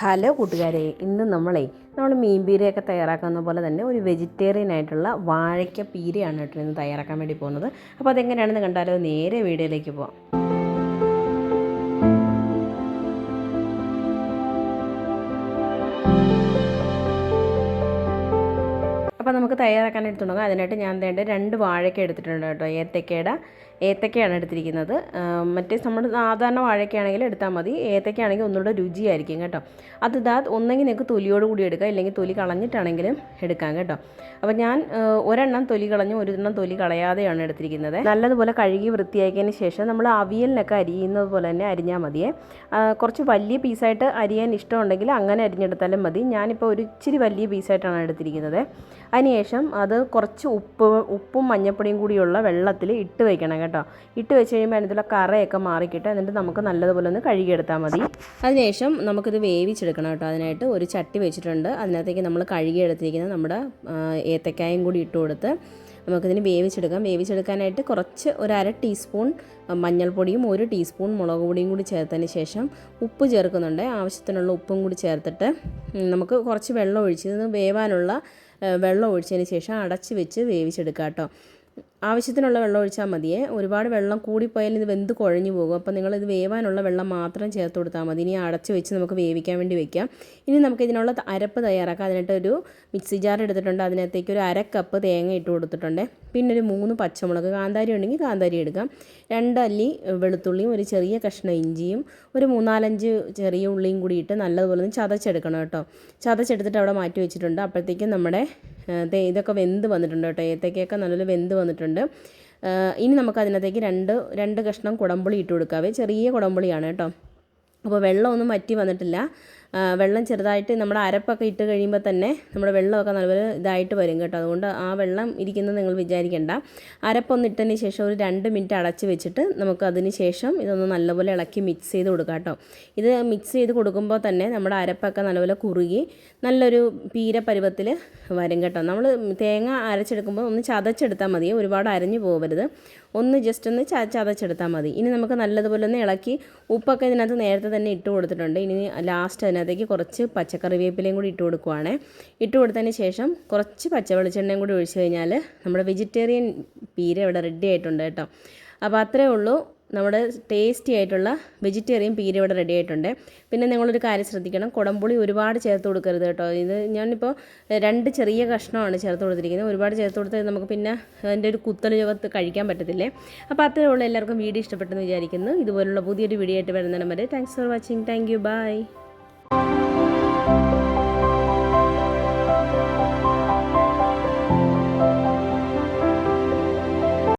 Hello കൂട്ടുകാരെ ഇന്ന് നമ്മളെ നമ്മൾ മീൻ പീരയൊക്കെ തയ്യാറാക്കുന്ന പോലെ തന്നെ ഒരു വെജിറ്റേറിയൻ ആയിട്ടുള്ള വാഴയ്ക്ക പീരയാണ് കേട്ടോ ഇന്ന് തയ്യാറാക്കാൻ വേണ്ടി പോകുന്നത്. അപ്പോൾ അതെങ്ങനെയാണെന്ന് കണ്ടാലോ നേരെ വീഡിയോയിലേക്ക് പോവാം. അപ്പോൾ നമുക്ക് തയ്യാറാക്കാനായിട്ട് തുടങ്ങാം. അതിനായിട്ട് ഞാൻ വേണ്ട രണ്ട് വാഴയ്ക്ക എടുത്തിട്ടുണ്ട് കേട്ടോ. ഏത്തക്കയുടെ ഏത്തക്കയാണ് എടുത്തിരിക്കുന്നത്. ആ, മറ്റേ നമ്മൾ സാധാരണ വാഴയ്ക്കാണെങ്കിൽ എടുത്താൽ മതി. ഏത്തക്കയാണെങ്കിൽ ഒന്നുകൂടെ രുചിയായിരിക്കും കേട്ടോ. അത് ഇതാ ഒന്നെങ്കിൽ നിങ്ങൾക്ക് തൊലിയോട് കൂടി എടുക്കാം. ഇല്ലെങ്കിൽ തൊലി കളഞ്ഞിട്ടാണെങ്കിലും എടുക്കാം കേട്ടോ. അപ്പോൾ ഞാൻ ഒരെണ്ണം തൊലി കളഞ്ഞു ഒരെണ്ണം തൊലി കളയാതെയാണ് എടുത്തിരിക്കുന്നത്. നല്ലതുപോലെ കഴുകി വൃത്തിയാക്കിയതിന് ശേഷം നമ്മൾ അവിയലിനൊക്കെ അരിയുന്നത് പോലെ തന്നെ അരിഞ്ഞാൽ മതിയേ. കുറച്ച് വലിയ പീസായിട്ട് അരിയാൻ ഇഷ്ടമുണ്ടെങ്കിൽ അങ്ങനെ അരിഞ്ഞെടുത്താലും മതി. ഞാനിപ്പോൾ ഒരു ഇച്ചിരി വലിയ പീസായിട്ടാണ് എടുത്തിരിക്കുന്നത്. അതിനുശേഷം അത് കുറച്ച് ഉപ്പ് ഉപ്പും മഞ്ഞപ്പൊടിയും കൂടിയുള്ള വെള്ളത്തിൽ ഇട്ട് വയ്ക്കണം കേട്ടോ. ഇട്ട് വെച്ച് കഴിയുമ്പോൾ അതിനകത്തുള്ള കറയൊക്കെ മാറിക്കിട്ട് എന്നിട്ട് നമുക്ക് നല്ലതുപോലെ ഒന്ന് കഴുകിയെടുത്താൽ മതി. അതിനുശേഷം നമുക്കിത് വേവിച്ചെടുക്കണം കേട്ടോ. അതിനായിട്ട് ഒരു ചട്ടി വെച്ചിട്ടുണ്ട്. അതിനകത്തേക്ക് നമ്മൾ കഴുകിയെടുത്തിരിക്കുന്ന നമ്മുടെ ഏത്തക്കായും കൂടി ഇട്ട് കൊടുത്ത് നമുക്കിതിന് വേവിച്ചെടുക്കാം. വേവിച്ചെടുക്കാനായിട്ട് കുറച്ച് ഒരു അര ടീസ്പൂൺ മഞ്ഞൾപ്പൊടിയും ഒരു ടീസ്പൂൺ മുളക് പൊടിയും കൂടി ചേർത്തതിന് ശേഷം ഉപ്പ് ചേർക്കുന്നുണ്ട്. ആവശ്യത്തിനുള്ള ഉപ്പും കൂടി ചേർത്തിട്ട് നമുക്ക് കുറച്ച് വെള്ളം ഒഴിച്ച് ഇത് വേവാനുള്ള വെള്ളം ഒഴിച്ചതിന് ശേഷം അടച്ച് വെച്ച് വേവിച്ചെടുക്കുക കേട്ടോ ആവശ്യത്തിനുള്ള വെള്ളം ഒഴിച്ചാൽ മതിയേ. ഒരുപാട് വെള്ളം കൂടിപ്പോയാൽ ഇത് വെന്ത് കുഴഞ്ഞു പോകും. അപ്പോൾ നിങ്ങൾ ഇത് വേവാനുള്ള വെള്ളം മാത്രം ചേർത്ത് കൊടുത്താൽ മതി. ഇനി അടച്ച് വെച്ച് നമുക്ക് വേവിക്കാൻ വേണ്ടി വെക്കാം. ഇനി നമുക്ക് ഇതിനുള്ള അരപ്പ് തയ്യാറാക്കാം. അതിനായിട്ട് ഒരു മിക്സി ജാർ എടുത്തിട്ടുണ്ട്. അതിനകത്തേക്ക് ഒരു അര കപ്പ് തേങ്ങ ഇട്ട് കൊടുത്തിട്ടുണ്ട്. പിന്നെ ഒരു മൂന്ന് പച്ചമുളക് കാന്താരി ഉണ്ടെങ്കിൽ കാന്താരി എടുക്കാം. രണ്ട് അല്ലി വെളുത്തുള്ളിയും ഒരു ചെറിയ കഷ്ണം ഇഞ്ചിയും ഒരു മൂന്നാലഞ്ച് ചെറിയ ഉള്ളിയും കൂടി ഇട്ട് നല്ലതുപോലെ ഒന്ന് ചതച്ചെടുക്കണം കേട്ടോ. ചതച്ചെടുത്തിട്ട് അവിടെ മാറ്റി വെച്ചിട്ടുണ്ട്. അപ്പോഴത്തേക്കും നമ്മുടെ ഇതൊക്കെ വെന്ത് വന്നിട്ടുണ്ട് കേട്ടോ. ഏത്തക്കയൊക്കെ നല്ലപോലെ വെന്ത് വന്നിട്ടുണ്ട്. ഇനി നമുക്ക് അതിനകത്തേക്ക് രണ്ട് രണ്ട് കഷ്ണം കുടംപുളി ഇട്ട് കൊടുക്കാവേ. ചെറിയ കുടംപുളിയാണ് കേട്ടോ. അപ്പോൾ വെള്ളമൊന്നും വറ്റി വന്നിട്ടില്ല. വെള്ളം ചെറുതായിട്ട് നമ്മുടെ അരപ്പൊക്കെ ഇട്ട് കഴിയുമ്പോൾ തന്നെ നമ്മുടെ വെള്ളമൊക്കെ നല്ലപോലെ ഇതായിട്ട് വരും കേട്ടോ. അതുകൊണ്ട് ആ വെള്ളം ഇരിക്കുന്നത് നിങ്ങൾ വിചാരിക്കേണ്ട. അരപ്പൊന്ന് ഇട്ടതിന് ശേഷം ഒരു രണ്ട് മിനിറ്റ് അടച്ച് വെച്ചിട്ട് നമുക്ക് അതിന് ശേഷം ഇതൊന്ന് നല്ലപോലെ ഇളക്കി മിക്സ് ചെയ്ത് കൊടുക്കാം കേട്ടോ. ഇത് മിക്സ് ചെയ്ത് കൊടുക്കുമ്പോൾ തന്നെ നമ്മുടെ അരപ്പൊക്കെ നല്ലപോലെ കുറുകി നല്ലൊരു പീര പരുവത്തിൽ വരും കേട്ടോ. നമ്മൾ തേങ്ങ അരച്ചെടുക്കുമ്പോൾ ഒന്ന് ചതച്ചെടുത്താൽ മതി. ഒരുപാട് അരഞ്ഞു പോകരുത് ഒന്ന് ജസ്റ്റ് ഒന്ന് ച ചതച്ചെടുത്താൽ മതി. ഇനി നമുക്ക് നല്ലതുപോലെ ഒന്ന് ഇളക്കി ഉപ്പൊക്കെ ഇതിനകത്ത് നേരത്തെ തന്നെ ഇട്ട് കൊടുത്തിട്ടുണ്ട്. ഇനി ലാസ്റ്റ് അതിനകത്തേക്ക് കുറച്ച് പച്ചക്കറി വേപ്പിലയും കൂടി ഇട്ട് കൊടുക്കുവാണേ. ഇട്ട് കൊടുത്തതിന് ശേഷം കുറച്ച് പച്ച വെളിച്ചെണ്ണയും കൂടി ഒഴിച്ച് കഴിഞ്ഞാൽ നമ്മുടെ വെജിറ്റേറിയൻ പീര ഇവിടെ റെഡി ആയിട്ടുണ്ട് കേട്ടോ. അപ്പോൾ അത്രേ ഉള്ളൂ. നമ്മുടെ ടേസ്റ്റി ആയിട്ടുള്ള വെജിറ്റേറിയൻ പീര ഇവിടെ റെഡി ആയിട്ടുണ്ട്. പിന്നെ നിങ്ങളൊരു കാര്യം ശ്രദ്ധിക്കണം. കുടംപുളി ഒരുപാട് ചേർത്ത് കൊടുക്കരുത് കേട്ടോ. ഇത് ഞാനിപ്പോൾ രണ്ട് ചെറിയ കഷ്ണമാണ് ചേർത്ത് കൊടുത്തിരിക്കുന്നത്. ഒരുപാട് ചേർത്ത് കൊടുത്താൽ നമുക്ക് പിന്നെ അതിന്റെ ഒരു കുത്തൽ ചുവത്ത് കഴിക്കാൻ പറ്റത്തില്ലേ? അപ്പോൾ ഉള്ളൂ. എല്ലാവർക്കും വീഡിയോ ഇഷ്ടപ്പെട്ടെന്ന് വിചാരിക്കുന്നു. ഇതുപോലുള്ള പുതിയൊരു വീഡിയോ ആയിട്ട് വരുന്നതിന് വരെ thanks for watching thank you bye Música